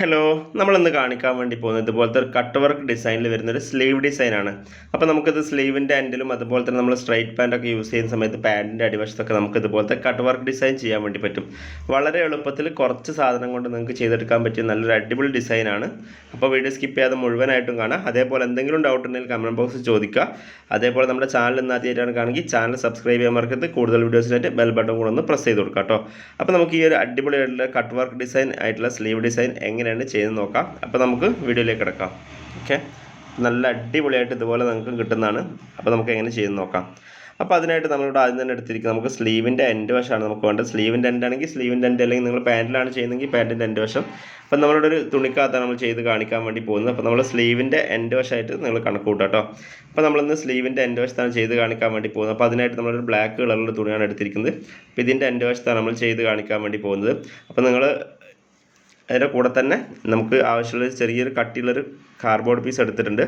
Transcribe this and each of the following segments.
Hello നമ്മളിന്ന് കാണിക്കാൻ വേണ്ടി പോകുന്നത് ഇതുപോലത്തെ ഒരു കട്ട് വർക്ക് ഡിസൈനിൽ വരുന്ന ഒരു സ്ലീവ് ഡിസൈനാണ് അപ്പോൾ നമുക്കിത് സ്ലീവിന്റെ എൻഡിലും അതുപോലെ തന്നെ നമ്മൾ സ്ട്രൈറ്റ് പാന്റ് ഒക്കെ യൂസ് ചെയ്യുന്ന സമയത്ത് പാന്റിന്റെ അടിവശത്തൊക്കെ നമുക്ക് ഇതുപോലത്തെ കട്ട് വർക്ക് ഡിസൈൻ ചെയ്യാൻ വേണ്ടി പറ്റും. വളരെ എളുപ്പത്തിൽ കുറച്ച് സാധനം കൊണ്ട് നിങ്ങൾക്ക് ചെയ്തെടുക്കാൻ പറ്റിയ നല്ലൊരു അടിപൊളി ഡിസൈനാണ് അപ്പോൾ വീഡിയോ സ്കിപ്പ് ചെയ്യാതെ മുഴുവനായിട്ടും കാണാം. അതേപോലെ എന്തെങ്കിലും ഡൗട്ട് ഉണ്ടെങ്കിൽ കമന്റ് ബോക്സിൽ ചോദിക്കുക. അതേപോലെ നമ്മുടെ ചാനൽ ഇന്ന് ആദ്യമായിട്ടാണ് കാണുമെങ്കിൽ ചാനൽ സബ്സ്ക്രൈബ് ചെയ്യാൻ മറക്കരുത്. കൂടുതൽ വീഡിയോസിനായിട്ട് ബെൽ ബട്ടൺ കൂടെ ഒന്ന് പ്രസ് ചെയ്ത് കൊടുക്കാം കേട്ടോ. അപ്പോൾ നമുക്ക് ഈ ഒരു അടിപൊളിയായിട്ടുള്ള കട്ട് വർക്ക് ഡിസൈൻ ആയിട്ടുള്ള സ്ലീവ് ഡിസൈൻ എങ്ങനെയാണ് ചെയ്ത് നോക്കാം. അപ്പോൾ നമുക്ക് വീഡിയോയിലേക്ക് കിടക്കാം. ഓക്കെ നല്ല അടിപൊളിയായിട്ട് ഇതുപോലെ നമുക്ക് കിട്ടുന്നതാണ്. അപ്പോൾ നമുക്ക് എങ്ങനെ ചെയ്ത് നോക്കാം. അപ്പോൾ അതിനായിട്ട് നമ്മളിവിടെ ആദ്യം തന്നെ എടുത്തിരിക്കുന്നത് നമുക്ക് സ്ലീവിന്റെ എൻഡ് വശമാണ് നമുക്ക് വേണ്ടത്. സ്ലീവിന്റെ എൻഡ് ആണെങ്കിൽ സ്ലീവിന്റെ എൻഡ് അല്ലെങ്കിൽ നിങ്ങൾ പാന്റിലാണ് ചെയ്യുന്നതെങ്കിൽ പാന്റിന്റെ എൻഡ് വശം. അപ്പം നമ്മളുടെ ഒരു തുണിക്കകത്താണ് നമ്മൾ ചെയ്ത് കാണിക്കാൻ വേണ്ടി പോകുന്നത്. അപ്പോൾ നമ്മൾ സ്ലീവിന്റെ എൻഡ് വശമായിട്ട് നിങ്ങൾ കണക്ക് കൂട്ടോ. അപ്പോൾ നമ്മളിന്ന് സ്ലീവിന്റെ എൻഡ് വശത്താണ് ചെയ്ത് കാണിക്കാൻ വേണ്ടി പോകുന്നത്. അപ്പോൾ അതിനായിട്ട് നമ്മളൊരു ബ്ലാക്ക് കളറിലുള്ള തുണിയാണ് എടുത്തിരിക്കുന്നത്. അപ്പോൾ ഇതിന്റെ എൻഡ് വശത്താണ് നമ്മൾ ചെയ്ത് കാണിക്കാൻ വേണ്ടി പോകുന്നത്. അപ്പോൾ നിങ്ങൾ അതിന്റെ കൂടെ തന്നെ നമുക്ക് ആവശ്യമുള്ള ചെറിയൊരു കട്ടിയുള്ളൊരു കാർഡ്ബോർഡ് പീസ് എടുത്തിട്ടുണ്ട്.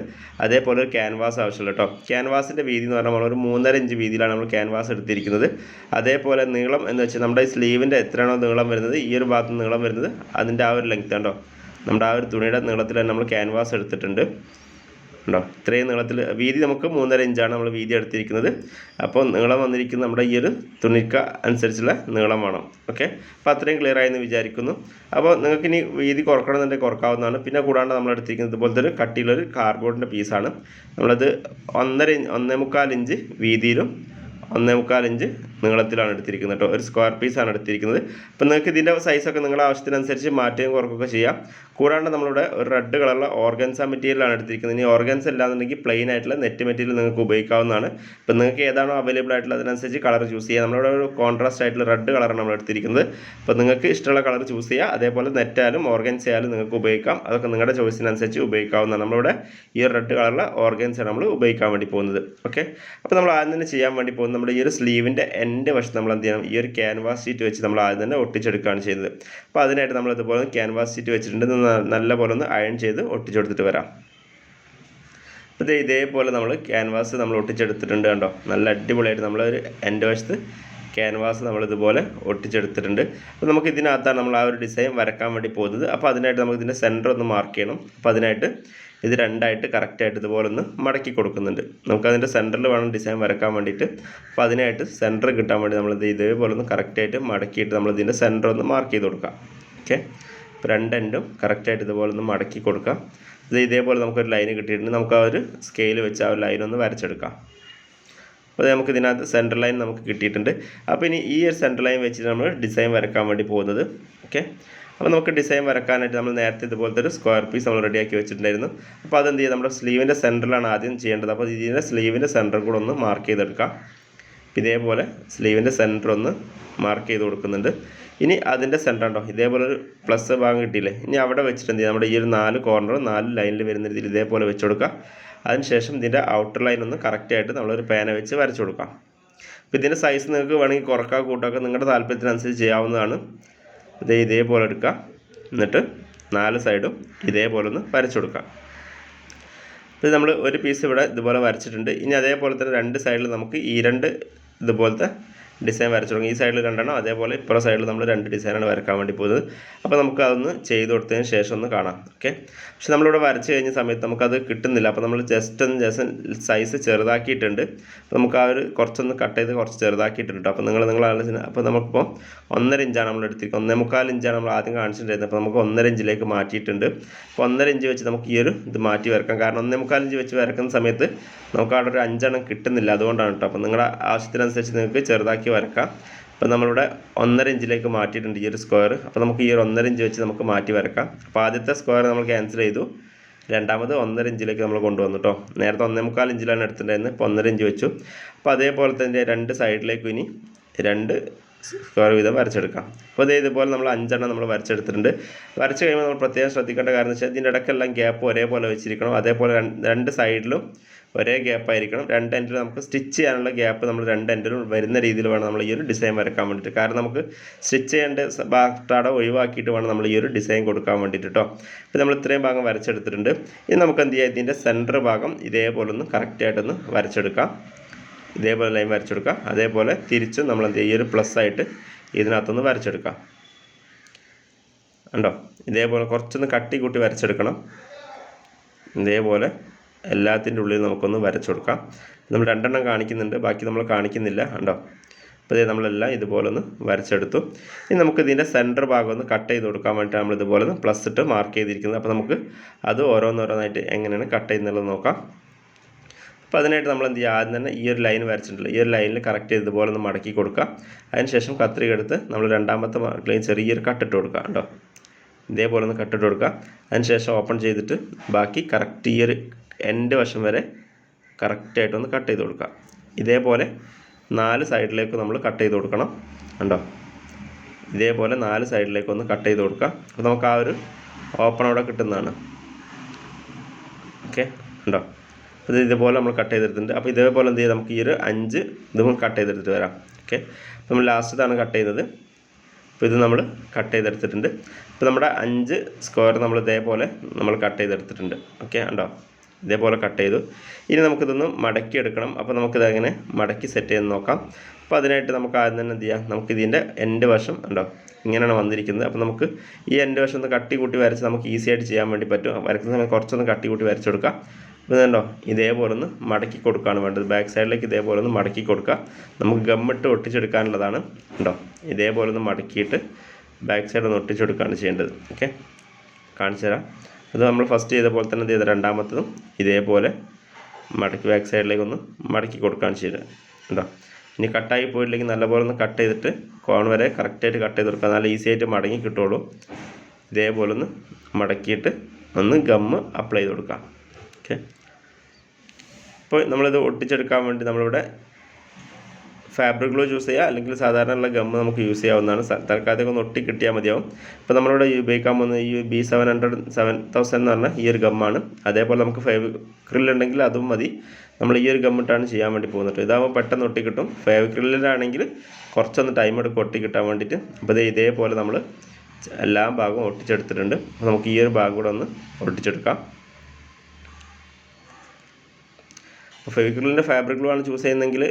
അതേപോലെ ഒരു ക്യാൻവാസ് ആവശ്യമുള്ള കേട്ടോ ക്യാൻവാസിന്റെ വീതി എന്ന് പറഞ്ഞാൽ ഒരു മൂന്നര ഇഞ്ച് വീതിയിലാണ് നമ്മൾ ക്യാൻവാസ് എടുത്തിരിക്കുന്നത്. അതേപോലെ നീളം എന്ന് വെച്ചാൽ നമ്മുടെ സ്ലീവിന്റെ എത്രയാണോ നീളം വരുന്നത് ഈ ഒരു ഭാഗത്ത് നീളം വരുന്നത് അതിന്റെ ആ ഒരു ലെങ്ത് ഉണ്ടോ നമ്മുടെ ആ ഒരു തുണിയുടെ നീളത്തിൽ തന്നെ നമ്മൾ ക്യാൻവാസ് എടുത്തിട്ടുണ്ട്. ഉണ്ടോ? ഇത്രയും നീളത്തിൽ വീതി നമുക്ക് മൂന്നര ഇഞ്ചാണ് നമ്മൾ വീതി എടുത്തിരിക്കുന്നത്. അപ്പോൾ നീളം വന്നിരിക്കുന്ന നമ്മുടെ ഈ ഒരു തുണിക്ക അനുസരിച്ചുള്ള നീളം വേണം. ഓക്കെ? അപ്പോൾ അത്രയും ക്ലിയർ ആയെന്ന് വിചാരിക്കുന്നു. അപ്പോൾ നിങ്ങൾക്ക് ഇനി വീതി കുറക്കണമെന്നുണ്ടെങ്കിൽ കുറക്കാവുന്നതാണ്. പിന്നെ കൂടാണ്ട് നമ്മൾ എടുത്തിരിക്കുന്നത് ഇതുപോലത്തെ ഒരു കട്ടിയുള്ളൊരു കാർഡ്ബോർഡിന്റെ പീസാണ് നമ്മളത് ഒന്നര ഒന്നേ മുക്കാൽ ഇഞ്ച് വീതിയിലും ഒന്നേ മുക്കാൽ ഇഞ്ച് നീളത്തിലാണ് എടുത്തിരിക്കുന്നത് കേട്ടോ ഒരു സ്ക്വയർ പീസാണ് എടുത്തിരിക്കുന്നത്. അപ്പോൾ നിങ്ങൾക്ക് ഇതിന്റെ സൈസൊക്കെ നിങ്ങളുടെ ആവശ്യത്തിനനുസരിച്ച് മാറ്റുകയും കുറക്കുകയൊക്കെ ചെയ്യാം. കൂടാണ്ട് നമ്മളിവിടെ ഒരു റെഡ് കളറുള്ള ഓർഗൻസ മെറ്റീരിയലാണ് എടുത്തിരിക്കുന്നത്. ഇനി ഓർഗൻസ് അല്ലാന്നുണ്ടെങ്കിൽ പ്ലെയിൻ ആയിട്ടുള്ള നെറ്റ് മെറ്റീരിയൽ നിങ്ങൾക്ക് ഉപയോഗിക്കാവുന്നതാണ്. ഇപ്പം നിങ്ങൾക്ക് ഏതാണോ അവൈലബിൾ ആയിട്ടുള്ള അതിനനുസരിച്ച് കളർ ചൂസ് ചെയ്യാം. നമ്മളിവിടെ ഒരു കോൺട്രാസ്റ്റ് ആയിട്ടുള്ള റെഡ് കളറാണ് നമ്മൾ എടുത്തിരിക്കുന്നത്. അപ്പോൾ നിങ്ങൾക്ക് ഇഷ്ടമുള്ള കളർ ചൂസ് ചെയ്യുക അതേപോലെ നെറ്റായാലും ഓർഗൻസ് ആയാലും നിങ്ങൾക്ക് ഉപയോഗിക്കാം. അതൊക്കെ നിങ്ങളുടെ ചോയ്സിനനുസരിച്ച് ഉപയോഗിക്കാവുന്നതാണ്. നമ്മളിവിടെ ഈ റെഡ് കളറുള്ള ഓർഗൻസാണ് നമ്മൾ ഉപയോഗിക്കാൻ വേണ്ടി പോകുന്നത്. ഓക്കെ അപ്പോൾ നമ്മൾ ആദ്യം തന്നെ ചെയ്യാൻ വേണ്ടി പോകുന്നത് നമ്മുടെ ഈ ഒരു സ്ലീവിന്റെ എൻഡ് വശത്ത് നമ്മൾ എന്ത് ചെയ്യണം? ഈ ഒരു ക്യാൻവാസ് ഷീറ്റ് വെച്ച് നമ്മൾ ആദ്യം തന്നെ ഒട്ടിച്ചെടുക്കുകയാണ് ചെയ്യുന്നത്. അപ്പോൾ അതിനായിട്ട് നമ്മൾ ഇതുപോലെ ക്യാൻവാസ് ഷീറ്റ് വെച്ചിട്ടുണ്ട്. നല്ല പോലെ ഒന്ന് അയൺ ചെയ്ത് ഒട്ടിച്ചെടുത്തിട്ട് വരാം. അപ്പോൾ ഇതേപോലെ നമ്മൾ ക്യാൻവാസ് നമ്മൾ ഒട്ടിച്ചെടുത്തിട്ടുണ്ട് കണ്ടോ? നല്ല അടിപൊളിയായിട്ട് നമ്മളൊരു എന്റെ വശത്ത് ക്യാൻവാസ് നമ്മൾ ഇതുപോലെ ഒട്ടിച്ചെടുത്തിട്ടുണ്ട്. അപ്പോൾ നമുക്ക് ഇതിനകത്താണ് നമ്മൾ ആ ഒരു ഡിസൈൻ വരക്കാൻ വേണ്ടി പോകുന്നത്. അപ്പോൾ അതിനായിട്ട് നമുക്ക് ഇതിന്റെ സെന്റർ ഒന്ന് മാർക്ക് ചെയ്യണം. അപ്പോൾ അതിനായിട്ട് ഇത് രണ്ടായിട്ട് കറക്റ്റായിട്ട് ഇതുപോലെ ഒന്ന് മടക്കി കൊടുക്കുന്നുണ്ട്. നമുക്കതിന്റെ സെന്ററിൽ വേണം ഡിസൈൻ വരക്കാൻ വേണ്ടിയിട്ട്. അപ്പോൾ അതിനായിട്ട് സെന്റർ കിട്ടാൻ വേണ്ടി നമ്മൾ ഇത് ഇതേപോലെ ഒന്ന് കറക്റ്റായിട്ട് മടക്കിയിട്ട് നമ്മൾ ഇതിന്റെ സെന്റർ ഒന്ന് മാർക്ക് ചെയ്ത് കൊടുക്കാം. ഓക്കെ അപ്പോൾ രണ്ട് എൻഡും കറക്റ്റായിട്ട് ഇതുപോലെ ഒന്ന് മടക്കി കൊടുക്കാം. ഇത് ഇതേപോലെ നമുക്കൊരു ലൈന് കിട്ടിയിട്ടുണ്ട്. നമുക്ക് ആ ഒരു സ്കെയിൽ വെച്ച് ആ ഒരു ലൈൻ ഒന്ന് വരച്ചെടുക്കാം. അപ്പോൾ നമുക്ക് ഇതിനകത്ത് സെന്റർ ലൈൻ നമുക്ക് കിട്ടിയിട്ടുണ്ട്. അപ്പോൾ ഇനി ഈ ഒരു സെന്റർ ലൈൻ വെച്ചിട്ട് നമ്മൾ ഡിസൈൻ വരക്കാൻ വേണ്ടി പോകുന്നത്. ഓക്കെ അപ്പോൾ നമുക്ക് ഡിസൈൻ വരക്കാനായിട്ട് നമ്മൾ നേരത്തെ ഇതുപോലത്തെ ഒരു സ്ക്വയർ പീസ് നമ്മൾ റെഡിയാക്കി വെച്ചിട്ടുണ്ടായിരുന്നു. അപ്പോൾ അതെന്ത് ചെയ്യുക നമ്മുടെ സ്ലീവിന്റെ സെന്ററിലാണ് ആദ്യം ചെയ്യേണ്ടത്. അപ്പോൾ ഇതിന്റെ സ്ലീവിന്റെ സെന്റർ കൂടെ ഒന്ന് മാർക്ക് ചെയ്തെടുക്കാം. ഇതേപോലെ സ്ലീവിന്റെ സെന്റർ ഒന്ന് മാർക്ക് ചെയ്ത് കൊടുക്കുന്നുണ്ട്. ഇനി അതിന്റെ സെന്റർ ഉണ്ടോ? ഇതേപോലെ ഒരു പ്ലസ് ഭാഗം കിട്ടിയില്ലേ? ഇനി അവിടെ വെച്ചിട്ട് എന്ത് ചെയ്യുക നമ്മുടെ ഈ ഒരു നാല് കോർണറും നാല് ലൈനിൽ വരുന്ന രീതിയിൽ ഇതേപോലെ വെച്ച് കൊടുക്കുക. അതിനുശേഷം ഇതിന്റെ ഔട്ടർ ലൈൻ ഒന്ന് കറക്റ്റായിട്ട് നമ്മളൊരു പേന വെച്ച് വരച്ചു കൊടുക്കാം. അപ്പോൾ ഇതിന്റെ സൈസ് നിങ്ങൾക്ക് വേണമെങ്കിൽ കുറക്കാം കൂട്ടൊക്കെ നിങ്ങളുടെ താല്പര്യത്തിനനുസരിച്ച് ചെയ്യാവുന്നതാണ്. ഇത് ഇതേപോലെ എടുക്കുക എന്നിട്ട് നാല് സൈഡും ഇതേപോലെ ഒന്ന് വരച്ചു കൊടുക്കാം. ഇത് നമ്മൾ ഒരു പീസ് ഇവിടെ ഇതുപോലെ വരച്ചിട്ടുണ്ട്. ഇനി അതേപോലെ തന്നെ രണ്ട് സൈഡിൽ നമുക്ക് ഈ രണ്ട് ഇതുപോലത്തെ ഡിസൈൻ വരച്ചു തുടങ്ങി. ഈ സൈഡിൽ രണ്ടെണ്ണം അതേപോലെ ഇപ്പുറ സൈഡിൽ നമ്മൾ രണ്ട് ഡിസൈനാണ് വരക്കാൻ വേണ്ടി പോകുന്നത് അപ്പോൾ നമുക്ക് അതൊന്ന് ചെയ്ത് കൊടുത്തതിന് ശേഷം ഒന്ന് കാണാം. ഓക്കെ? പക്ഷെ നമ്മളിവിടെ വരച്ച് കഴിഞ്ഞ സമയത്ത് നമുക്കത് കിട്ടുന്നില്ല. അപ്പോൾ നമ്മൾ ജസ്റ്റ് ഒന്ന് ജസ്റ്റ് സൈസ് ചെറുതാക്കിയിട്ടുണ്ട്. അപ്പോൾ നമുക്ക് ആ ഒരു കുറച്ചൊന്ന് കട്ട് ചെയ്ത് കുറച്ച് ചെറുതാക്കിയിട്ടുണ്ട് അപ്പോൾ നിങ്ങൾ നിങ്ങൾ ആലോചന അപ്പോൾ നമുക്കിപ്പോൾ ഒന്നര ഇഞ്ചാണ് നമ്മൾ എടുത്തിരിക്കുന്നത്. ഒന്നേ മുക്കാൽ ഇഞ്ചാണ് നമ്മൾ ആദ്യം കാണിച്ചിട്ടുണ്ടായിരുന്നത്. അപ്പോൾ നമുക്ക് ഒന്നര ഇഞ്ചിലേക്ക് മാറ്റിയിട്ടുണ്ട്. അപ്പോൾ ഒന്നര ഇഞ്ച് വെച്ച് നമുക്ക് ഈ ഒരു ഇത് മാറ്റി വരക്കാം. കാരണം ഒന്നേ മുക്കാൽ ഇഞ്ച് വെച്ച് വരക്കുന്ന സമയത്ത് നമുക്ക് അവിടെ ഒരു അഞ്ചെണ്ണം കിട്ടുന്നില്ല. അതുകൊണ്ടാണ് കേട്ടോ അപ്പോൾ നിങ്ങളുടെ ആവശ്യത്തിനനുസരിച്ച് നിങ്ങൾക്ക് ചെറുതാക്കി വരക്കാം. അപ്പോൾ നമ്മളിവിടെ ഒന്നര ഇഞ്ചിലേക്ക് മാറ്റിയിട്ടുണ്ട് ഈ ഒരു സ്ക്വയർ. അപ്പോൾ നമുക്ക് ഈ ഒരു ഒന്നര ഇഞ്ച് വെച്ച് നമുക്ക് മാറ്റി വരക്കാം. അപ്പോൾ ആദ്യത്തെ സ്ക്വയർ നമ്മൾ ക്യാൻസൽ ചെയ്തു. രണ്ടാമത് ഒന്നര ഇഞ്ചിലേക്ക് നമ്മൾ കൊണ്ടുവന്നു കേട്ടോ നേരത്തെ ഒന്നേ മുക്കാൽ ഇഞ്ചിലാണ് എടുത്തിട്ടുണ്ടായിരുന്നത്. ഇപ്പോൾ ഒന്നര ഇഞ്ച് വെച്ചു. അപ്പോൾ അതേപോലെ തന്നെ രണ്ട് സൈഡിലേക്കും ഇനി രണ്ട് സ്ക്വയർ വീതം വരച്ചെടുക്കാം. അപ്പോൾ ഇതേ ഇതുപോലെ നമ്മൾ അഞ്ചെണ്ണം നമ്മൾ വരച്ചെടുത്തിട്ടുണ്ട്. വരച്ച് കഴിയുമ്പോൾ നമ്മൾ പ്രത്യേകം ശ്രദ്ധിക്കേണ്ട കാരണം വെച്ചാൽ ഇതിന്റെ ഇടയ്ക്കെല്ലാം ഗ്യാപ്പ് ഒരേപോലെ വെച്ചിരിക്കണം. അതേപോലെ രണ്ട് രണ്ട് സൈഡിലും ഒരേ ഗ്യാപ്പ് ആയിരിക്കണം. രണ്ട് എൻഡിൽ നമുക്ക് സ്റ്റിച്ച് ചെയ്യാനുള്ള ഗ്യാപ്പ് നമ്മൾ രണ്ട് എൻഡിലും വരുന്ന രീതിയിൽ വേണം നമ്മൾ ഈ ഒരു ഡിസൈൻ വരക്കാൻ വേണ്ടിയിട്ട്. കാരണം നമുക്ക് സ്റ്റിച്ച് ചെയ്യേണ്ട ബാക്ടാട ഒഴിവാക്കിയിട്ട് വേണം നമ്മൾ ഈ ഒരു ഡിസൈൻ കൊടുക്കാൻ വേണ്ടിയിട്ട് കേട്ടോ അപ്പോൾ നമ്മൾ ഇത്രയും ഭാഗം വരച്ചെടുത്തിട്ടുണ്ട്. ഇനി നമുക്ക് എന്ത് ചെയ്യാം? ഇതിന്റെ സെന്റർ ഭാഗം ഇതേപോലെ ഒന്ന് കറക്റ്റായിട്ടൊന്ന് വരച്ചെടുക്കാം. ഇതേപോലെ ലൈൻ വരച്ചെടുക്കാം. അതേപോലെ തിരിച്ചും നമ്മൾ എന്ത് ചെയ്യുക ഈ ഒരു പ്ലസ് ആയിട്ട് ഇതിനകത്തുനിന്ന് വരച്ചെടുക്കാം. ഉണ്ടോ ഇതേപോലെ കുറച്ചൊന്ന് കട്ടി കൂട്ടി വരച്ചെടുക്കണം. ഇതേപോലെ എല്ലാത്തിന്റെ ഉള്ളിൽ നമുക്കൊന്ന് വരച്ചു കൊടുക്കാം നമ്മൾ രണ്ടെണ്ണം കാണിക്കുന്നുണ്ട് ബാക്കി നമ്മൾ കാണിക്കുന്നില്ല. ഉണ്ടോ അപ്പോൾ ഇതേ നമ്മളെല്ലാം ഇതുപോലെ ഒന്ന് വരച്ചെടുത്തു. ഇനി നമുക്ക് ഇതിന്റെ സെന്റർ ഭാഗം ഒന്ന് കട്ട് ചെയ്ത് കൊടുക്കാൻ വേണ്ടിയിട്ട് നമ്മൾ ഇതുപോലെ ഒന്ന് പ്ലസ് ഇട്ട് മാർക്ക് ചെയ്തിരിക്കുന്നത്. അപ്പോൾ നമുക്ക് അത് ഓരോന്നോരോന്നായിട്ട് എങ്ങനെയാണ് കട്ട് ചെയ്യുന്നുള്ളത് നോക്കാം. അപ്പോൾ അതിനായിട്ട് നമ്മൾ എന്ത് ചെയ്യുക? ആദ്യം തന്നെ ഈ ഒരു ലൈൻ വരച്ചിട്ടുണ്ടല്ലോ. ഈ ഒരു ലൈനിൽ കറക്റ്റ് ഇതുപോലെ ഒന്ന് മടക്കി കൊടുക്കുക. അതിനുശേഷം കത്രിക എടുത്ത് നമ്മൾ രണ്ടാമത്തെ ലൈൻ ചെറിയൊരു കട്ടിട്ട് കൊടുക്കുക കേട്ടോ. ഇതേപോലെ ഒന്ന് കട്ടിട്ട് കൊടുക്കുക. അതിനുശേഷം ഓപ്പൺ ചെയ്തിട്ട് ബാക്കി കറക്റ്റ് ഈ ഒരു എൻഡ് വശം വരെ കറക്റ്റായിട്ടൊന്ന് കട്ട് ചെയ്ത് കൊടുക്കുക. ഇതേപോലെ നാല് സൈഡിലേക്ക് നമ്മൾ കട്ട് ചെയ്ത് കൊടുക്കണം കണ്ടോ? ഇതേപോലെ നാല് സൈഡിലേക്ക് ഒന്ന് കട്ട് ചെയ്ത് കൊടുക്കുക. അപ്പോൾ നമുക്ക് ആ ഒരു ഓപ്പൺ അവിടെ കിട്ടുന്നതാണ്. ഓക്കെ ഉണ്ടോ ഇത് ഇതേപോലെ നമ്മൾ കട്ട് ചെയ്തെടുത്തിട്ടുണ്ട്. അപ്പോൾ ഇതേപോലെ എന്ത് ചെയ്യാം? നമുക്ക് ഈ ഒരു അഞ്ച് ഇതും കട്ട് ചെയ്തെടുത്തിട്ട് വരാം. ഓക്കെ നമ്മൾ ലാസ്റ്റ് ഇതാണ് കട്ട് ചെയ്യുന്നത് അപ്പോൾ ഇത് നമ്മൾ കട്ട് ചെയ്തെടുത്തിട്ടുണ്ട്. അപ്പോൾ നമ്മുടെ അഞ്ച് സ്ക്വയർ നമ്മൾ ഇതേപോലെ നമ്മൾ കട്ട് ചെയ്തെടുത്തിട്ടുണ്ട്. ഓക്കെ ഉണ്ടോ ഇതേപോലെ കട്ട് ചെയ്തു. ഇനി നമുക്കിതൊന്ന് മടക്കി എടുക്കണം. അപ്പോൾ നമുക്കിത് അങ്ങനെ മടക്കി സെറ്റ് ചെയ്ത് നോക്കാം. അപ്പോൾ അതിനായിട്ട് നമുക്ക് ആദ്യം തന്നെ എന്ത് ചെയ്യാം? നമുക്ക് ഇതിന്റെ എൻഡ് വശം ഉണ്ടോ ഇങ്ങനെയാണ് വന്നിരിക്കുന്നത്. അപ്പോൾ നമുക്ക് ഈ എൻഡ് വശം ഒന്ന് കട്ടി കൂട്ടി വരച്ച് നമുക്ക് ഈസി ആയിട്ട് ചെയ്യാൻ വേണ്ടി പറ്റും. വരയ്ക്കുന്ന സമയത്ത് കുറച്ചൊന്ന് കട്ടി കൂട്ടി വരച്ചെടുക്കാം അപ്പോൾ ഇതുണ്ടോ ഇതേപോലെ ഒന്ന് മടക്കി കൊടുക്കുകയാണ് വേണ്ടത്. ബാക്ക് സൈഡിലേക്ക് ഇതേപോലെ ഒന്ന് മടക്കി കൊടുക്കുക. നമുക്ക് ഗമ്മിട്ട് ഒട്ടിച്ചെടുക്കാനുള്ളതാണ്. ഉണ്ടോ ഇതേപോലെ ഒന്ന് മടക്കിയിട്ട് ബാക്ക് സൈഡ് ഒന്ന് ഒട്ടിച്ചെടുക്കുകയാണ് ചെയ്യേണ്ടത്. ഓക്കെ കാണിച്ചു തരാം. അത് നമ്മൾ ഫസ്റ്റ് ചെയ്ത പോലെ തന്നെ ചെയ്ത രണ്ടാമത്തതും ഇതേപോലെ മടക്കി ബാക്ക് സൈഡിലേക്ക് ഒന്ന് മടക്കി കൊടുക്കുകയാണ് ചെയ്യുന്നത് ഉണ്ടോ ഇനി കട്ടായി പോയില്ലെങ്കിൽ നല്ലപോലെ ഒന്ന് കട്ട് ചെയ്തിട്ട് കോൺ വരെ കറക്റ്റായിട്ട് കട്ട് ചെയ്ത് കൊടുക്കുക. നല്ല ഈസി ആയിട്ട് മടങ്ങി കിട്ടുള്ളൂ ഇതേപോലെ ഒന്ന് മടക്കിയിട്ട് ഒന്ന് ഗമ്മ് അപ്ലൈ ചെയ്ത് കൊടുക്കാം ഓക്കെ അപ്പോൾ നമ്മളിത് ഒട്ടിച്ചെടുക്കാൻ വേണ്ടി നമ്മളിവിടെ ഫാബ്രിക് ഗ്ലൂ യൂസ് ചെയ്യുക അല്ലെങ്കിൽ സാധാരണയുള്ള ഗമ്മ് നമുക്ക് യൂസ് ചെയ്യാവുന്നതാണ്. തൽക്കാലത്തേക്ക് ഒന്ന് ഒട്ടി കിട്ടിയാൽ മതിയാവും. ഇപ്പോൾ നമ്മളിവിടെ ഉപയോഗിക്കാൻ പോകുന്ന ഈ B seven hundred seven thousand എന്ന് പറഞ്ഞാൽ ഈ ഒരു ഗമ്മാണ് അതേപോലെ നമുക്ക് ഫേവ് ഉണ്ടെങ്കിൽ അതും മതി. നമ്മൾ ഈ ഒരു ഗമ്മിട്ടാണ് ചെയ്യാൻ വേണ്ടി പോകുന്നത് ഇതാകുമ്പോൾ പെട്ടെന്ന് ഒട്ടി കിട്ടും. ഫേവ് ക്രില്ലിലാണെങ്കിൽ കുറച്ചൊന്ന് ടൈം എടുക്കും ഒട്ടി കിട്ടാൻ വേണ്ടിയിട്ട്. അപ്പോൾ ദേ ഇതേപോലെ നമ്മൾ എല്ലാ ഭാഗവും ഒട്ടിച്ചെടുത്തിട്ടുണ്ട്. അപ്പോൾ നമുക്ക് ഈ ഒരു ഭാഗം കൂടെ ഒന്ന് ഒട്ടിച്ചെടുക്കാം. അപ്പോൾ ഫെവിക്രിലിന്റെ ഫാബ്രിക് ഗ്ലൂ ആണ് ചൂസ് ചെയ്യുന്നതെങ്കിൽ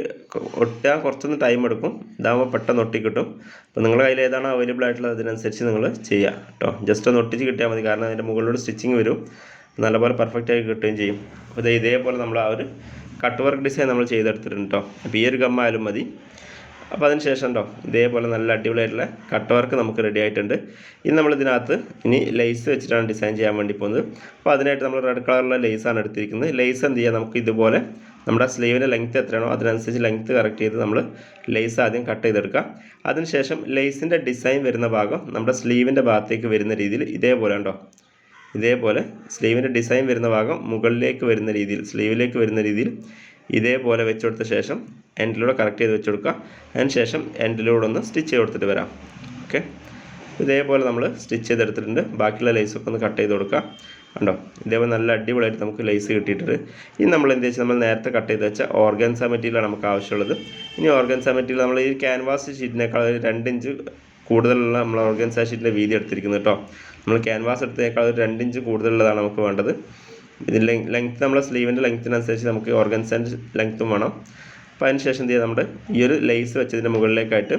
ഒട്ടാൻ കുറച്ചൊന്ന് ടൈം എടുക്കും. ഇതാകുമ്പോൾ പെട്ടെന്ന് ഒട്ടി കിട്ടും. അപ്പോൾ നിങ്ങളുടെ കയ്യിൽ ഏതാണ് അവൈലബിൾ ആയിട്ടുള്ളത് അതിനനുസരിച്ച് നിങ്ങൾ ചെയ്യുക കേട്ടോ ജസ്റ്റ് ഒന്ന് ഒട്ടിച്ച് കിട്ടിയാൽ മതി. കാരണം അതിന്റെ മുകളിലൂടെ സ്റ്റിച്ചിങ് വരും. നല്ലപോലെ പെർഫെക്റ്റ് ആയി കിട്ടുകയും ചെയ്യും. അപ്പോൾ ഇതേപോലെ നമ്മൾ ആ ഒരു കട്ട് വർക്ക് ഡിസൈൻ നമ്മൾ ചെയ്തെടുത്തിട്ടുണ്ട് കേട്ടോ അപ്പോൾ ഈ ഒരു ഗമ്മായാലും മതി. അപ്പോൾ അതിന് ശേഷം ഉണ്ടോ? ഇതേപോലെ നല്ല അടിപൊളിയായിട്ടുള്ള കട്ട് വർക്ക് നമുക്ക് റെഡി ആയിട്ടുണ്ട്. ഇനി നമ്മൾ ഇതിനകത്ത് ഇനി ലേസ് വെച്ചിട്ടാണ് ഡിസൈൻ ചെയ്യാൻ വേണ്ടി പോകുന്നത്. അപ്പോൾ അതിനായിട്ട് നമ്മൾ റെഡ് കളറുള്ള ലേസാണ് എടുത്തിരിക്കുന്നത്. ലേസ് എന്ത് ചെയ്യുക നമുക്ക് ഇതുപോലെ നമ്മുടെ സ്ലീവിന്റെ ലെങ്ത്ത് എത്രയാണോ അതിനനുസരിച്ച് ലെങ്ത്ത് കറക്റ്റ് ചെയ്ത് നമ്മൾ ലേസ് ആദ്യം കട്ട് ചെയ്തെടുക്കുക. അതിനുശേഷം ലേസിന്റെ ഡിസൈൻ വരുന്ന ഭാഗം നമ്മുടെ സ്ലീവിന്റെ ഭാഗത്തേക്ക് വരുന്ന രീതിയിൽ ഇതേപോലെ ഉണ്ടോ? ഇതേപോലെ സ്ലീവിന്റെ ഡിസൈൻ വരുന്ന ഭാഗം മുകളിലേക്ക് വരുന്ന രീതിയിൽ സ്ലീവിലേക്ക് വരുന്ന രീതിയിൽ ഇതേപോലെ വെച്ച് കൊടുത്ത ശേഷം എൻഡിലൂടെ കറക്റ്റ് ചെയ്ത് വെച്ച് കൊടുക്കുക അതിന് ശേഷം എൻഡിലൂടെ ഒന്ന് സ്റ്റിച്ച് ചെയ്ത് കൊടുത്തിട്ട് വരാം. ഓക്കെ ഇതേപോലെ നമ്മൾ സ്റ്റിച്ച് ചെയ്തെടുത്തിട്ടുണ്ട്. ബാക്കിയുള്ള ലൈസൊക്കെ ഒന്ന് കട്ട് ചെയ്ത് കൊടുക്കുക. കണ്ടോ? ഇതേപോലെ നല്ല അടിപൊളിയായിട്ട് നമുക്ക് ലൈസ് കിട്ടിയിട്ടുണ്ട്. ഇനി നമ്മൾ എന്ത് വെച്ചാൽ നമ്മൾ നേരത്തെ കട്ട് ചെയ്ത് വെച്ച ഓർഗൻസ മെറ്റീരിയലാണ് നമുക്ക് ആവശ്യമുള്ളത്. ഇനി ഓർഗൻസ മെറ്റീരിയൽ നമ്മൾ ഈ ക്യാൻവാസ് ഷീറ്റിനേക്കാൾ ഒരു രണ്ട് ഇഞ്ച് കൂടുതലുള്ള നമ്മൾ ഓർഗൻസ ഷീറ്റിന്റെ വീതി എടുത്തിരിക്കുന്നത് കേട്ടോ. നമ്മൾ ക്യാൻവാസ് എടുത്തതിനേക്കാൾ ഒരു രണ്ട് ഇഞ്ച് കൂടുതലുള്ളതാണ് നമുക്ക് വേണ്ടത്. ഇതിന്റെ ലെങ്ത്ത് നമ്മുടെ സ്ലീവിന്റെ ലെങ്ത്തിനനുസരിച്ച് നമുക്ക് ഓർഗൻസിന്റെ ലെങ്ത്തും വേണം. അപ്പോൾ അതിന് ശേഷം എന്ത് ചെയ്യുക നമ്മുടെ ഈ ഒരു ലേസ് വെച്ചതിന്റെ മുകളിലേക്കായിട്ട്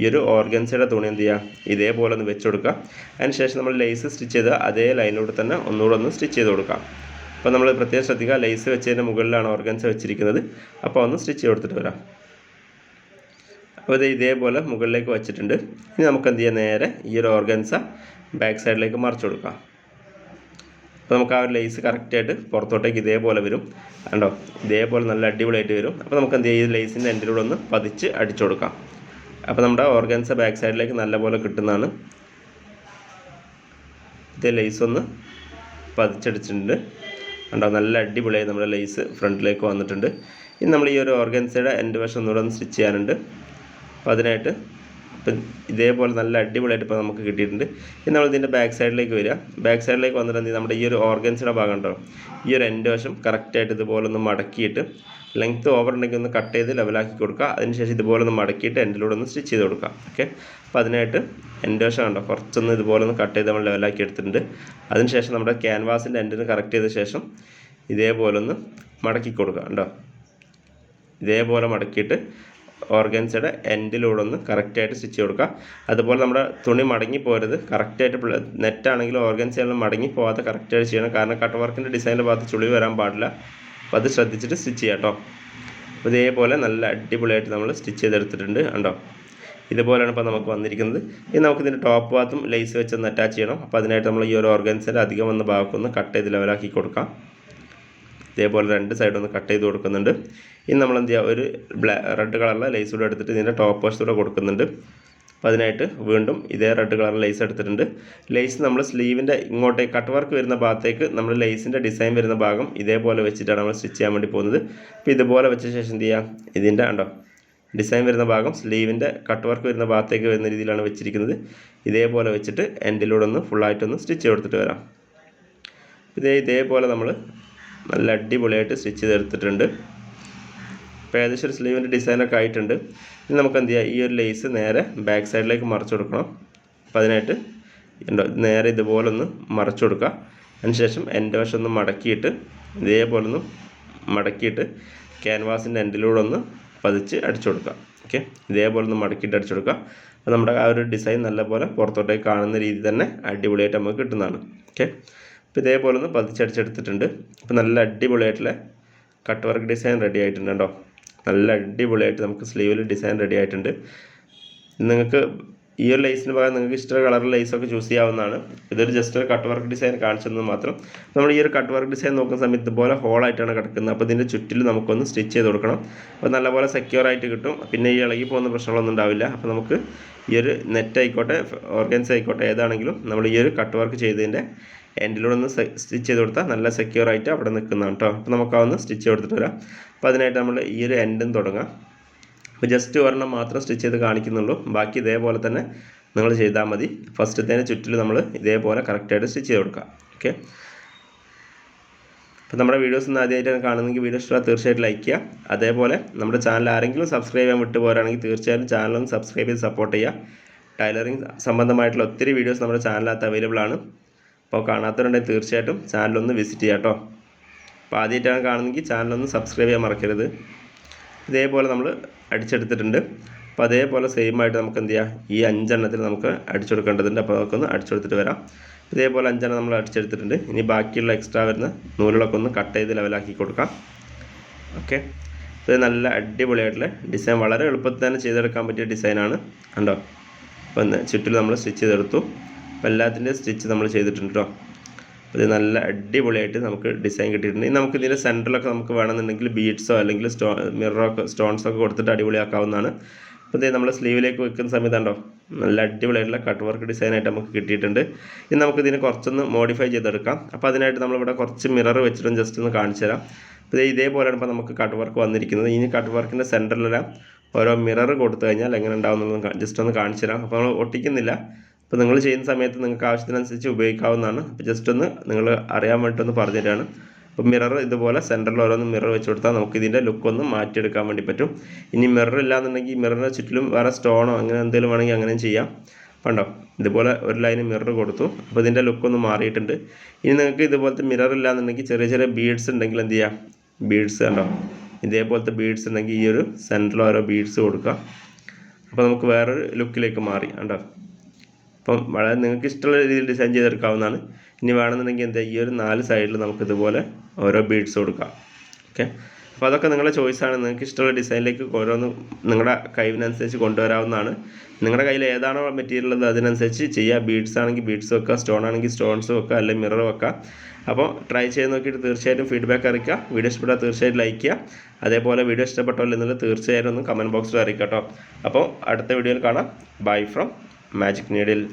ഈ ഒരു ഓർഗൻസയുടെ തുണി എന്ത് ചെയ്യുക? ഇതേപോലെ ഒന്ന് വെച്ച് കൊടുക്കുക. അതിന് ശേഷം നമ്മൾ ലേസ് സ്റ്റിച്ച് ചെയ്ത് അതേ ലൈനിലൂടെ തന്നെ ഒന്നുകൂടെ ഒന്ന് സ്റ്റിച്ച് ചെയ്ത് കൊടുക്കാം അപ്പോൾ നമ്മൾ പ്രത്യേകം ശ്രദ്ധിക്കുക ലേസ് വെച്ചതിന്റെ മുകളിലാണ് ഓർഗൻസ വെച്ചിരിക്കുന്നത്. അപ്പോൾ ഒന്ന് സ്റ്റിച്ച് കൊടുത്തിട്ട് വരാം. അപ്പോൾ ഇത് ഇതേപോലെ മുകളിലേക്ക് വെച്ചിട്ടുണ്ട്. ഇനി നമുക്ക് എന്ത് ചെയ്യാം? നേരെ ഈ ഒരു ഓർഗൻസ ബാക്ക് സൈഡിലേക്ക് മറിച്ച് കൊടുക്കാം. അപ്പോൾ നമുക്ക് ആ ഒരു ലേസ് കറക്റ്റായിട്ട് പുറത്തോട്ടേക്ക് ഇതേപോലെ വരും. കണ്ടോ? ഇതേപോലെ നല്ല അടിപൊളിയായിട്ട് വരും. അപ്പോൾ നമുക്ക് എന്ത് ചെയ്യും? ഈ ലേസിന്റെ എൻഡിലൂടെ ഒന്ന് പതിച്ച് അടിച്ചു കൊടുക്കാം. അപ്പോൾ നമ്മുടെ ഓർഗൻസ ബാക്ക് സൈഡിലേക്ക് നല്ലപോലെ കിട്ടുന്നതാണ്. ഇത് ലേസ് ഒന്ന് പതിച്ചടിച്ചിട്ടുണ്ട്. കണ്ടോ? നല്ല അടിപൊളിയായി നമ്മുടെ ലേസ് ഫ്രണ്ടിലേക്ക് വന്നിട്ടുണ്ട്. ഇനി നമ്മൾ ഈ ഒരു ഓർഗൻസയുടെ എൻഡ് വശം ഒന്നുകൂടെ ഒന്ന് സ്റ്റിച്ച് ചെയ്യാനുണ്ട്. അപ്പോൾ അതിനായിട്ട് ഇപ്പം ഇതേപോലെ നല്ല അടിപൊളിയായിട്ട് ഇപ്പോൾ നമുക്ക് കിട്ടിയിട്ടുണ്ട്. ഇനി നമ്മൾ ഇതിന്റെ ബാക്ക് സൈഡിലേക്ക് വരിക. ബാക്ക് സൈഡിലേക്ക് വന്നിട്ട് എന്ത്? നമ്മുടെ ഈ ഒരു ഓർഗൻസിന്റെ ഭാഗം ഉണ്ടോ ഈ ഒരു എന്റെ വശം കറക്റ്റായിട്ട് ഇതുപോലെ ഒന്ന് മടക്കിയിട്ട് ലെങ്ത്ത് ഓവർ ഉണ്ടെങ്കിൽ ഒന്ന് കട്ട് ചെയ്ത് ലെവലാക്കി കൊടുക്കുക. അതിനുശേഷം ഇതുപോലെ ഒന്ന് മടക്കിയിട്ട് എൻഡിലൂടെ ഒന്ന് സ്റ്റിച്ച് ചെയ്ത് കൊടുക്കുക. ഓക്കെ അപ്പോൾ അതിനായിട്ട് എന്റെ വശം കണ്ടോ? കുറച്ചൊന്ന് ഇതുപോലെ ഒന്ന് കട്ട് ചെയ്ത് നമ്മൾ ലെവലാക്കി എടുത്തിട്ടുണ്ട്. അതിനുശേഷം നമ്മുടെ ക്യാൻവാസിന്റെ എൻഡിന് കറക്റ്റ് ചെയ്ത ശേഷം ഇതേപോലെ ഒന്ന് മടക്കി കൊടുക്കുക. കണ്ടോ? ഇതേപോലെ മടക്കിയിട്ട് ഓർഗൻസയുടെ എൻഡിലൂടെ ഒന്ന് കറക്റ്റായിട്ട് സ്റ്റിച്ച് കൊടുക്കുക അതുപോലെ നമ്മുടെ തുണി മടങ്ങി പോരുത്. കറക്റ്റായിട്ട് നെറ്റാണെങ്കിലും ഓർഗൻസയാണെങ്കിലും മടങ്ങി പോകാതെ കറക്റ്റായിട്ട് ചെയ്യണം. കാരണം കട്ട് വർക്കിന്റെ ഡിസൈനിന്റെ ഭാഗത്ത് ചുളി വരാൻ പാടില്ല. അപ്പോൾ അത് ശ്രദ്ധിച്ചിട്ട് സ്റ്റിച്ച് ചെയ്യാം കേട്ടോ. അപ്പോൾ ഇതേപോലെ നല്ല അടിപൊളിയായിട്ട് നമ്മൾ സ്റ്റിച്ച് ചെയ്തെടുത്തിട്ടുണ്ട് കണ്ടോ. ഇതുപോലെയാണ് ഇപ്പോൾ നമുക്ക് വന്നിരിക്കുന്നത്. ഇനി നമുക്ക് ഇതിന്റെ ടോപ്പ് ഭാഗത്തും ലേസ് വെച്ചൊന്ന് അറ്റാച്ച് ചെയ്യണം. അപ്പോൾ അതിനായിട്ട് നമ്മൾ ഈ ഒരു ഓർഗൻസിന്റെ അധികം വന്ന ഭാഗത്തൊന്ന് കട്ട് ചെയ്ത് ലെവലാക്കി കൊടുക്കാം. ഇതേപോലെ രണ്ട് സൈഡ് ഒന്ന് കട്ട് ചെയ്ത് കൊടുക്കുന്നുണ്ട്. ഇനി നമ്മൾ എന്ത് ചെയ്യുക ഒരു ബ്ലാ റെഡ് കളറിലെ ലൈസ് കൂടെ എടുത്തിട്ട് ഇതിന്റെ ടോപ്പ് വശത്തൂടെ കൊടുക്കുന്നുണ്ട്. അപ്പോൾ അതിനായിട്ട് വീണ്ടും ഇതേ റെഡ് കളർ ലേസ് എടുത്തിട്ടുണ്ട്. ലേസ് നമ്മൾ സ്ലീവിന്റെ ഇങ്ങോട്ടേക്ക് കട്ട് വർക്ക് വരുന്ന ഭാഗത്തേക്ക് നമ്മൾ ലേസിന്റെ ഡിസൈൻ വരുന്ന ഭാഗം ഇതേപോലെ വെച്ചിട്ടാണ് നമ്മൾ സ്റ്റിച്ച് ചെയ്യാൻ വേണ്ടി പോകുന്നത്. അപ്പോൾ ഇതുപോലെ വെച്ച ശേഷം എന്ത് ചെയ്യാം ഇതിന്റെ ഉണ്ടോ ഡിസൈൻ വരുന്ന ഭാഗം സ്ലീവിന്റെ കട്ട് വർക്ക് വരുന്ന ഭാഗത്തേക്ക് വരുന്ന രീതിയിലാണ് വെച്ചിരിക്കുന്നത്. ഇതേപോലെ വെച്ചിട്ട് എൻഡിലൂടെ ഒന്ന് ഫുള്ളായിട്ടൊന്ന് സ്റ്റിച്ച് കൊടുത്തിട്ട് വരാം. ഇതേ ഇതേപോലെ നമ്മൾ നല്ല അടിപൊളിയായിട്ട് സ്റ്റിച്ച് ചെയ്തെടുത്തിട്ടുണ്ട്. ഇപ്പോൾ ഏകദേശം ഒരു സ്ലീവിന്റെ ഡിസൈനൊക്കെ ആയിട്ടുണ്ട്. ഇനി നമുക്ക് എന്ത് ചെയ്യാം? ഈ ഒരു ലേസ് നേരെ ബാക്ക് സൈഡിലേക്ക് മറച്ചു കൊടുക്കണം. അപ്പോൾ അതിനായിട്ട് നേരെ ഇതുപോലെ ഒന്ന് മറച്ചു കൊടുക്കുക. അതിനുശേഷം എന്റെ വശം ഒന്ന് മടക്കിയിട്ട് ഇതേപോലെ ഒന്ന് മടക്കിയിട്ട് ക്യാൻവാസിന്റെ എൻഡിലൂടെ ഒന്ന് പതിച്ച് അടിച്ചു കൊടുക്കുക. ഓക്കെ? ഇതേപോലെ ഒന്ന് മടക്കിയിട്ട് അടിച്ചു കൊടുക്കുക. അപ്പോൾ നമ്മുടെ ആ ഒരു ഡിസൈൻ നല്ലപോലെ പുറത്തോട്ടേക്ക് കാണുന്ന രീതി തന്നെ അടിപൊളിയായിട്ട് നമുക്ക് കിട്ടുന്നതാണ്. ഓക്കെ? അപ്പോൾ ഇതേപോലെ ഒന്ന് പതിച്ചടിച്ചെടുത്തിട്ടുണ്ട്. അപ്പോൾ നല്ല അടിപൊളിയായിട്ടുള്ള കട്ട് വർക്ക് ഡിസൈൻ റെഡി ആയിട്ടുണ്ട് കേട്ടോ നല്ല അടിപൊളിയായിട്ട് നമുക്ക് സ്ലീവിൽ ഡിസൈൻ റെഡി ആയിട്ടുണ്ട്. നിങ്ങൾക്ക് ഈ ഒരു ലൈസിന് പകരം നിങ്ങൾക്ക് ഇഷ്ടമുള്ള കളറിൽ ലൈസൊക്കെ ചൂസ് ചെയ്യാവുന്നതാണ്. ഇതൊരു ജസ്റ്റ് ഒരു കട്ട് വർക്ക് ഡിസൈൻ കാണിച്ചെന്ന് മാത്രം. നമ്മൾ ഈ ഒരു കട്ട് വർക്ക് ഡിസൈൻ നോക്കുന്ന സമയത്ത് ഇതുപോലെ ഹോളായിട്ടാണ് കിടക്കുന്നത്. അപ്പോൾ ഇതിന്റെ ചുറ്റിൽ നമുക്കൊന്ന് സ്റ്റിച്ച് ചെയ്ത് കൊടുക്കണം. അപ്പോൾ നല്ലപോലെ സെക്യൂർ ആയിട്ട് കിട്ടും. പിന്നെ ഈ ഇളകി പോകുന്ന പ്രശ്നങ്ങളൊന്നും ഉണ്ടാവില്ല. അപ്പോൾ നമുക്ക് ഈ ഒരു നെറ്റ് ആയിക്കോട്ടെ ഓർഗൻസ് ആയിക്കോട്ടെ ഏതാണെങ്കിലും നമ്മൾ ഈ ഒരു കട്ട് വർക്ക് ചെയ്തതിന്റെ എൻഡിലൂടെ ഒന്ന് സ്റ്റിച്ച് ചെയ്ത് കൊടുത്താൽ നല്ല സെക്യൂർ ആയിട്ട് അവിടെ നിൽക്കുന്നതാണ് കേട്ടോ അപ്പോൾ നമുക്ക് അതൊന്ന് സ്റ്റിച്ച് കൊടുത്തിട്ട് വരാം. അപ്പോൾ അതിനായിട്ട് നമ്മൾ ഈ ഒരു എൻഡും തുടങ്ങാം. അപ്പോൾ ജസ്റ്റ് ഒരെണ്ണം മാത്രം സ്റ്റിച്ച് ചെയ്ത് കാണിക്കുന്നുള്ളൂ. ബാക്കി ഇതേപോലെ തന്നെ നിങ്ങൾ ചെയ്താൽ മതി. ഫസ്റ്റത്തേന് ചുറ്റിൽ നമ്മൾ ഇതേപോലെ കറക്റ്റായിട്ട് സ്റ്റിച്ച് ചെയ്ത് കൊടുക്കുക ഓക്കെ അപ്പോൾ നമ്മുടെ വീഡിയോസ് ഒന്ന് ആദ്യമായിട്ടാണ് കാണുന്നെങ്കിൽ വീഡിയോ ഇഷ്ടമാണ് തീർച്ചയായിട്ടും ലൈക്ക് ചെയ്യുക. അതേപോലെ നമ്മുടെ ചാനൽ ആരെങ്കിലും സബ്സ്ക്രൈബ് ചെയ്യാൻ വിട്ടു പോരാണെങ്കിൽ തീർച്ചയായും ചാനലൊന്ന് സബ്സ്ക്രൈബ് ചെയ്ത് സപ്പോർട്ട് ചെയ്യുക. ടൈലറിംഗ് സംബന്ധമായിട്ടുള്ള ഒത്തിരി വീഡിയോസ് നമ്മുടെ ചാനലിനകത്ത് അവൈലബിൾ ആണ്. അപ്പോൾ കാണാത്തവരുണ്ടെങ്കിൽ തീർച്ചയായിട്ടും ചാനലൊന്ന് വിസിറ്റ് ചെയ്യാം കേട്ടോ. അപ്പോൾ ആദ്യമായിട്ടാണ് കാണുന്നെങ്കിൽ ചാനലൊന്ന് സബ്സ്ക്രൈബ് ചെയ്യാൻ മറക്കരുത്. ഇതേപോലെ നമ്മൾ അടിച്ചെടുത്തിട്ടുണ്ട്. അപ്പോൾ അതേപോലെ സെയിം ആയിട്ട് നമുക്ക് എന്ത് ചെയ്യാം? ഈ അഞ്ചെണ്ണത്തിൽ നമുക്ക് അടിച്ചെടുക്കേണ്ടതുണ്ട്. അപ്പോൾ നമുക്കൊന്ന് അടിച്ചെടുത്തിട്ട് വരാം. ഇതേപോലെ അഞ്ചെണ്ണം നമ്മൾ അടിച്ചെടുത്തിട്ടുണ്ട്. ഇനി ബാക്കിയുള്ള എക്സ്ട്രാ വരുന്ന നൂലുകളൊക്കെ ഒന്ന് കട്ട് ചെയ്ത് ലെവലാക്കി കൊടുക്കാം. ഓക്കെ ഇത് നല്ല അടിപൊളിയായിട്ടുള്ള ഡിസൈൻ വളരെ എളുപ്പത്തിൽ തന്നെ ചെയ്തെടുക്കാൻ പറ്റിയ ഡിസൈനാണ് കണ്ടോ? അപ്പോൾ ചുറ്റിൽ നമ്മൾ സ്റ്റിച്ച് ചെയ്തെടുത്തു. അപ്പോൾ എല്ലാത്തിന്റെ സ്റ്റിച്ച് നമ്മൾ ചെയ്തിട്ടുണ്ട് കേട്ടോ ഇത് നല്ല അടിപൊളിയായിട്ട് നമുക്ക് ഡിസൈൻ കിട്ടിയിട്ടുണ്ട്. ഇനി നമുക്ക് ഇതിന്റെ സെന്ററിലൊക്കെ നമുക്ക് വേണമെന്നുണ്ടെങ്കിൽ ബീഡ്സോ അല്ലെങ്കിൽ സ്റ്റോ മിററൊക്കെ സ്റ്റോൺസൊക്കെ കൊടുത്തിട്ട് അടിപൊളിയാക്കാവുന്നതാണ്. അപ്പോൾ ഇത് നമ്മൾ സ്ലീവിലേക്ക് വെക്കുന്ന സമയത്താണ്ടോ നല്ല അടിപൊളിയായിട്ടുള്ള കട്ട് വർക്ക് ഡിസൈനായിട്ട് നമുക്ക് കിട്ടിയിട്ടുണ്ട്. ഇനി നമുക്ക് ഇതിനെ കുറച്ചൊന്ന് മോഡിഫൈ ചെയ്തെടുക്കാം. അപ്പോൾ അതിനായിട്ട് നമ്മളിവിടെ കുറച്ച് മിറർ വെച്ചിട്ടും ജസ്റ്റ് ഒന്ന് കാണിച്ചു തരാം. അപ്പോൾ ഇതേപോലെയാണ് ഇപ്പോൾ നമുക്ക് കട്ട് വർക്ക് വന്നിരിക്കുന്നത്. ഇനി കട്ട് വർക്കിന്റെ സെന്ററിലെല്ലാം ഓരോ മിറർ കൊടുത്തു കഴിഞ്ഞാൽ എങ്ങനെ ഉണ്ടാവും ജസ്റ്റ് ഒന്ന് കാണിച്ചു തരാം. അപ്പോൾ നമ്മൾ ഒട്ടിക്കുന്നില്ല. അപ്പോൾ നിങ്ങൾ ചെയ്യുന്ന സമയത്ത് നിങ്ങൾക്ക് ആവശ്യത്തിനനുസരിച്ച് ഉപയോഗിക്കാവുന്നതാണ്. അപ്പോൾ ജസ്റ്റ് ഒന്ന് നിങ്ങൾ അറിയാൻ വേണ്ടിയിട്ട് ഒന്ന് പറഞ്ഞുതരാണ്. അപ്പോൾ മിറർ ഇതുപോലെ സെന്ററിൽ ഓരോന്ന് മിറർ വെച്ച് കൊടുത്താൽ നമുക്ക് ഇതിന്റെ ലുക്ക് ഒന്ന് മാറ്റിയെടുക്കാൻ വേണ്ടി പറ്റും. ഇനി മിറർ ഇല്ലാന്നുണ്ടെങ്കിൽ മിററിന്റെ ചുറ്റിലും വേറെ സ്റ്റോണോ അങ്ങനെ എന്തെങ്കിലും വേണമെങ്കിൽ അങ്ങനെയും ചെയ്യാം. കണ്ടോ? ഇതുപോലെ ഒരു ലൈന് മിറർ കൊടുത്തു. അപ്പോൾ ഇതിന്റെ ലുക്ക് ഒന്ന് മാറിയിട്ടുണ്ട്. ഇനി നിങ്ങൾക്ക് ഇതുപോലത്തെ മിറർ ഇല്ലാന്നുണ്ടെങ്കിൽ ചെറിയ ചെറിയ ബീഡ്സ് ഉണ്ടെങ്കിൽ എന്ത് ചെയ്യാം? ബീഡ്സ് കണ്ടോ? ഇതേപോലത്തെ ബീഡ്സ് ഉണ്ടെങ്കിൽ ഈ ഒരു സെന്ററിൽ ഓരോ ബീഡ്സ് കൊടുക്കുക. അപ്പോൾ നമുക്ക് വേറൊരു ലുക്കിലേക്ക് മാറി. കണ്ടോ? അപ്പം വളരെ നിങ്ങൾക്ക് ഇഷ്ടമുള്ള രീതിയിൽ ഡിസൈൻ ചെയ്തെടുക്കാവുന്നതാണ്. ഇനി വേണമെന്നുണ്ടെങ്കിൽ എന്താ ഈ ഒരു നാല് സൈഡിൽ നമുക്ക് ഇതുപോലെ ഓരോ ബീഡ്സ് കൊടുക്കാം. ഓക്കെ അപ്പോൾ അതൊക്കെ നിങ്ങളുടെ ചോയ്സാണ് നിങ്ങൾക്ക് ഇഷ്ടമുള്ള ഡിസൈനിലേക്ക് ഓരോന്ന് നിങ്ങളുടെ കഴിവിനനുസരിച്ച് കൊണ്ടുവരാവുന്നതാണ്. നിങ്ങളുടെ കയ്യിൽ ഏതാണോ മെറ്റീരിയൽ ഉള്ളത് അതിനനുസരിച്ച് ചെയ്യുക ബീഡ്സ് ആണെങ്കിൽ ബീഡ്സ് വെക്കുക സ്റ്റോൺ ആണെങ്കിൽ സ്റ്റോൺസ് വെക്കുക അല്ലെങ്കിൽ മിറർ വെക്കുക അപ്പോൾ ട്രൈ ചെയ്ത് നോക്കിയിട്ട് തീർച്ചയായിട്ടും ഫീഡ്ബാക്ക് അറിയിക്കുക. വീഡിയോ ഇഷ്ടപ്പെട്ടാൽ തീർച്ചയായിട്ടും ലൈക്ക് ചെയ്യുക. അതേപോലെ വീഡിയോ ഇഷ്ടപ്പെട്ടോ എന്നുള്ളത് തീർച്ചയായിട്ടും ഒന്ന് കമന്റ് ബോക്സിൽ അറിയിക്കാം കേട്ടോ. അപ്പോൾ അടുത്ത വീഡിയോയിൽ കാണാം. Bye from magic needle